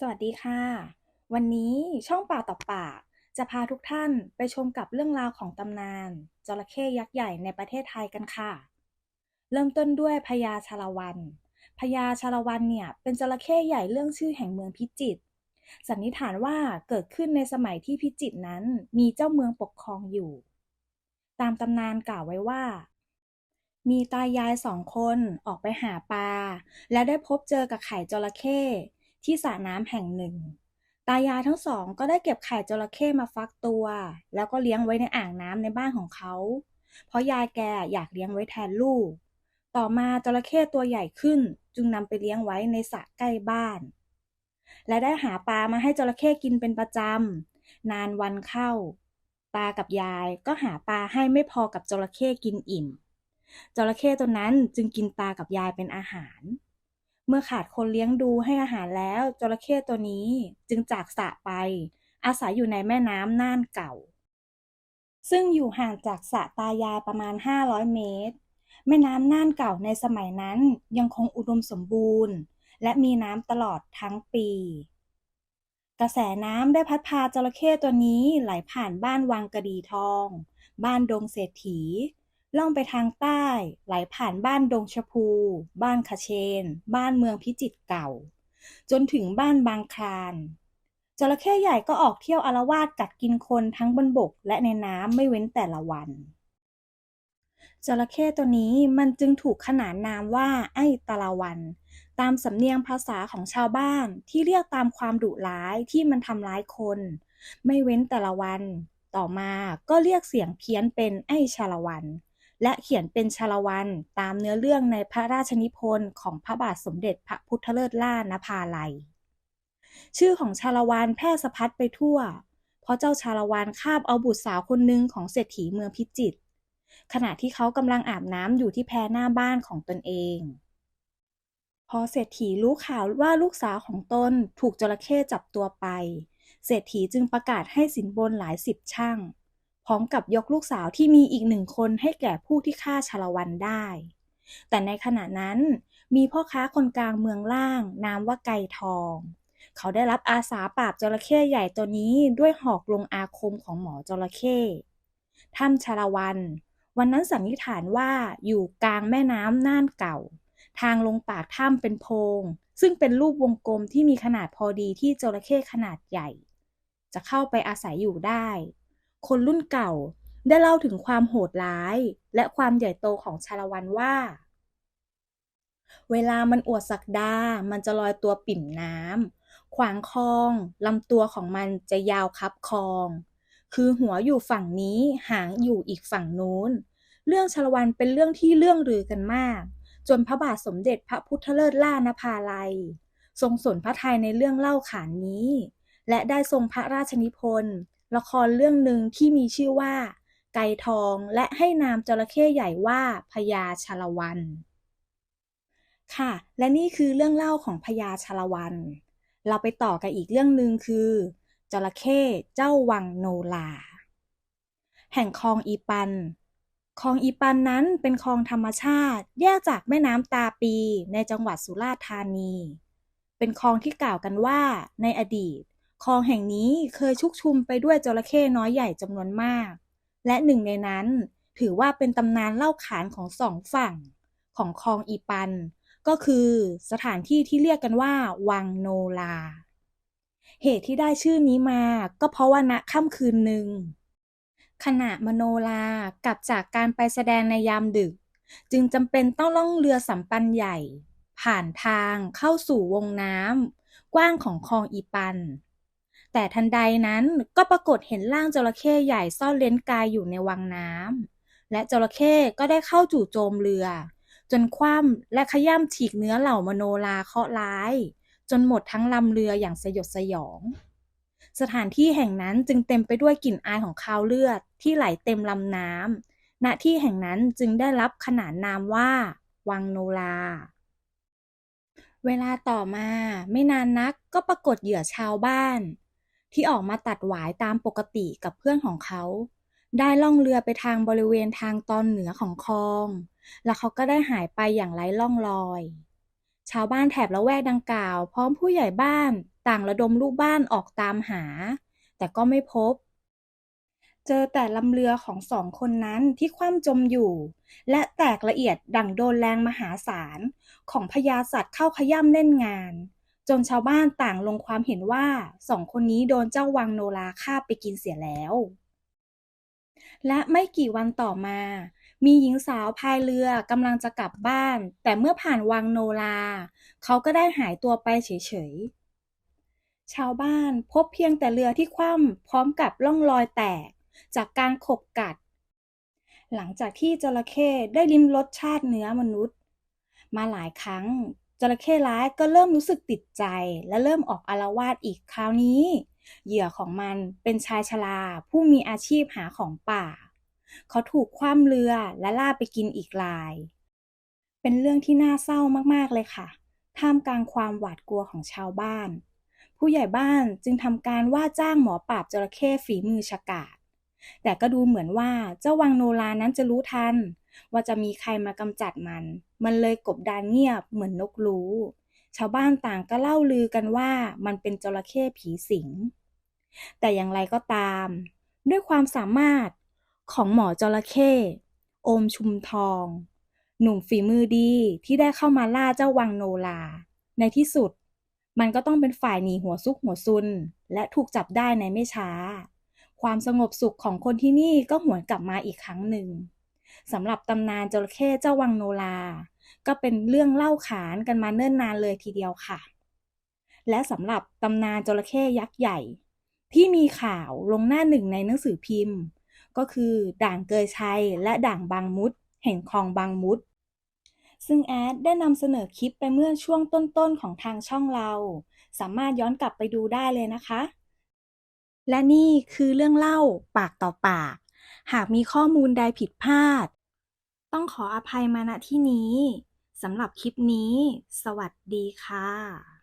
สวัสดีค่ะ วันนี้ช่องป่าต่อปาก จะพาทุกท่านไปชมกับเรื่องราวของตำนานจระเข้ยักษ์ใหญ่ในประเทศไทยกันค่ะ เริ่มต้นด้วยพญาชาละวันพญาชาละวันเนี่ยเป็นจระเข้ใหญ่เรื่องชื่อแห่งเมืองพิจิตรสันนิษฐานว่าเกิดขึ้นในสมัยที่พิจิตรนั้นมีเจ้าเมืองปกครองอยู่ ตามตำนานกล่าวไว้ว่า มีตายายสองคนออกไปหาปลาและได้พบเจอกับไข่จระเข้ ที่สระน้ำแห่งหนึ่ง ตายายทั้งสองก็ได้เก็บไข่จระเข้มาฟักตัว แล้วก็เลี้ยงไว้ในอ่างน้ำในบ้านของเขา เพราะยายแกอยากเลี้ยงไว้แทนลูก ต่อมาจระเข้ตัวใหญ่ขึ้น จึงนำไปเลี้ยงไว้ในสระใกล้บ้าน และได้หาปลามาให้จระเข้กินเป็นประจำนานวันเข้า ตากับยายก็หาปลาให้ไม่พอกับจระเข้กินอิ่มจระเข้ตัวนั้นจึงกินตากับยายเป็นอาหาร เมื่อขาดคนเลี้ยงดูให้อาหารแล้วจระเข้ตัวนี้จึงจากสระไป อาศัยอยู่ในแม่น้ำน่านเก่า ซึ่งอยู่ห่างจากสระตายายประมาณ 500 เมตร แม่น้ำน่านเก่าในสมัยนั้นยังคงอุดมสมบูรณ์ และมีน้ำตลอดทั้งปี กระแสน้ำได้พัดพาจระเข้ตัวนี้ไหลผ่านบ้านวังกระดีทอง บ้านดงเศรษฐี ล่องไปทางใต้ ไหลผ่านบ้านดงชพู บ้านขะเชน บ้านเมืองพิจิตรเก่า จนถึงบ้านบางคลานจระเข้ใหญ่ก็ออกเที่ยวอาละวาดกัดกินคนทั้งบนบกและในน้ำไม่เว้นแต่ละวันจระเข้ตัวนี้มันจึงถูกขนานนามว่า ไอ้ตะละวัน ตามสำเนียงภาษาของชาวบ้านที่เรียกตามความดุร้ายที่มันทำร้ายคน ไม่เว้นแต่ละวัน ต่อมาก็เรียกเสียงเพี้ยนเป็นไอ้ชาละวัน และเขียนเป็นชาละวันตามเนื้อเรื่องในพระราชนิพนธ์ของพระบาทสมเด็จพระพุทธเลิศล่านภาลัย ชื่อของชาละวันแพร่สะพัดไปทั่ว เพราะเจ้าชาละวันคาบเอาบุตรสาวคนหนึ่งของเศรษฐีเมืองพิจิตรขณะที่เขากำลังอาบน้ำอยู่ที่แพหน้าบ้านของตนเอง พอเศรษฐีรู้ข่าวว่าลูกสาวของตนถูกจระเข้จับตัวไป เศรษฐีจึงประกาศให้สินบนหลายสิบช่าง พร้อมกับยกลูกสาวที่มีอีกหนึ่งคนให้แก่ผู้ที่ฆ่าชาละวันได้ แต่ในขณะนั้นมีพ่อค้าคนกลางเมืองล่าง นามว่าไก่ทอง เขาได้รับอาสาปราบจระเข้ใหญ่ตัวนี้ด้วยหอกลงอาคมของหมอจระเข้ถ้ำชาละวัน วันนั้นสันนิษฐานว่าอยู่กลางแม่น้ำน่านเก่า ทางลงปากถ้ำเป็นโพรงซึ่งเป็นรูปวงกลมที่มีขนาดพอดีที่จระเข้ขนาดใหญ่ จะเข้าไปอาศัยอยู่ได้ คนรุ่นเก่าได้เล่าถึงความโหดร้ายและความใหญ่โตของชาละวันว่า เวลามันอวดศักดา มันจะลอยตัวปิ่มน้ำขวางคลองลำตัวของมันจะยาวคับคลอง คือหัวอยู่ฝั่งนี้หางอยู่อีกฝั่งนู้น เรื่องชาละวันเป็นเรื่องที่เรื่องลือกันมาก จนพระบาทสมเด็จพระพุทธเลิศล่านภาลัย ทรงสนพระทัยในเรื่องเล่าขานนี้ และได้ทรงพระราชนิพนธ์ ละครเรื่องหนึ่งที่มีชื่อว่า ไก่ทองและให้นามจระเข้ใหญ่ว่าพญาชาละวัน ค่ะ และนี่คือเรื่องเล่าของพญาชาละวัน เราไปต่อกันอีกเรื่องหนึ่งคือจระเข้เจ้าวังโนลา แห่งคลองอีปันคลองอีปันนั้นเป็นคลองธรรมชาติ แยกจากแม่น้ำตาปีในจังหวัดสุราษฎร์ธานี เป็นคลองที่กล่าวกันว่าในอดีต คลองแห่งนี้เคยชุกชุมไปด้วยจระเข้น้อยใหญ่จำนวนมาก และหนึ่งในนั้นถือว่าเป็นตำนานเล่าขานของสองฝั่ง ของคลองอีปัน ก็คือสถานที่ที่เรียกกันว่า วังโนลา เหตุที่ได้ชื่อนี้มาก็เพราะว่าณค่ำคืนหนึ่งขณะมโนลากลับจากการไปแสดงในยามดึก จึงจำเป็นต้องล่องเรือสำปันใหญ่ ผ่านทางเข้าสู่วงน้ำกว้างของคลองอีปัน แต่ทันใดนั้นก็ปรากฏเห็นร่างจระเข้ใหญ่ซ่อนเลนกายอยู่ในวังน้ำและจระเข้ก็ได้เข้าจู่โจมเรือ จนคว่ำและขย้ำฉีกเนื้อเหล่ามโนราเคราะร้าย จนหมดทั้งลำเรืออย่างสยดสยอง สถานที่แห่งนั้นจึงเต็มไปด้วยกลิ่นอายของคาวเลือดที่ไหลเต็มลำน้ำณที่แห่งนั้นจึงได้รับขนานนามว่า วังโนลาเวลาต่อมาไม่นานนักก็ปรากฏเหยื่อชาวบ้าน ที่ออกมาตัดหวายตามปกติกับเพื่อนของเขา ได้ล่องเรือไปทางบริเวณทางตอนเหนือของคลอง แล้วเขาก็ได้หายไปอย่างไร้ร่องรอย ชาวบ้านแถบละแวกดังกล่าว พร้อมผู้ใหญ่บ้านต่างระดมลูกบ้านออกตามหา แต่ก็ไม่พบ เจอแต่ลำเรือของสองคนนั้นที่คว่ำจมอยู่ และแตกละเอียดดั่งโดนแรงมหาศาลของพญาสัตว์เข้าขย่ำเล่นงาน จนชาวบ้านต่างลงความเห็นว่าสองคนนี้โดนเจ้าวังโนราฆ่าไปกินเสียแล้ว และไม่กี่วันต่อมา มีหญิงสาวพายเรือกำลังจะกลับบ้าน แต่เมื่อผ่านวังโนราเขาก็ได้หายตัวไปเฉยๆ ชาวบ้านพบเพียงแต่เรือที่คว่ำพร้อมกับร่องรอยแตก จากการขบกัด หลังจากที่จระเข้ได้ลิ้มรสชาติเนื้อมนุษย์ มาหลายครั้ง จระเข้ร้ายก็เริ่มรู้สึกติดใจและเริ่มออกอาละวาดอีกคราวนี้ เหยื่อของมันเป็นชายชราผู้มีอาชีพหาของป่า เขาถูกคว่ำเรือและล่าไปกินอีกราย เป็นเรื่องที่น่าเศร้ามากๆเลยค่ะ ท่ามกลางความหวาดกลัวของชาวบ้าน ผู้ใหญ่บ้านจึงทำการว่าจ้างหมอปราบจระเข้ฝีมือฉกาจแต่ก็ดูเหมือนว่าเจ้าวังโนรานั้นจะรู้ทัน ว่าจะมีใครมากำจัดมัน มันเลยกบดานเงียบเหมือนนกรู้ ชาวบ้านต่างก็เล่าลือกันว่ามันเป็นจระเข้ผีสิง แต่อย่างไรก็ตาม ด้วยความสามารถของหมอจระเข้โอมชุมทอง หนุ่มฝีมือดีที่ได้เข้ามาล่าเจ้าวังโนราในที่สุด มันก็ต้องเป็นฝ่ายหนีหัวซุกหัวซุน และถูกจับได้ในไม่ช้า ความสงบสุขของคนที่นี่ก็หวนกลับมาอีกครั้งหนึ่ง สำหรับตำนานจระเข้เจ้าวังโนรา ก็เป็นเรื่องเล่าขานกันมาเนิ่นนานเลยทีเดียวค่ะ และสำหรับตำนานจระเข้ยักษ์ใหญ่ ที่มีข่าวลงหน้าหนึ่งในหนังสือพิมพ์ ก็คือด่างเกยชัยและด่างบางมุด แห่งคลองบางมุด ซึ่งแอดได้นำเสนอคลิปไปเมื่อช่วงต้นๆของทางช่องเรา สามารถย้อนกลับไปดูได้เลยนะคะ และนี่คือเรื่องเล่าปากต่อปาก หากมีข้อมูลใดผิดพลาด ต้องขออภัยมาณที่นี้ สำหรับคลิปนี้ สวัสดีค่ะ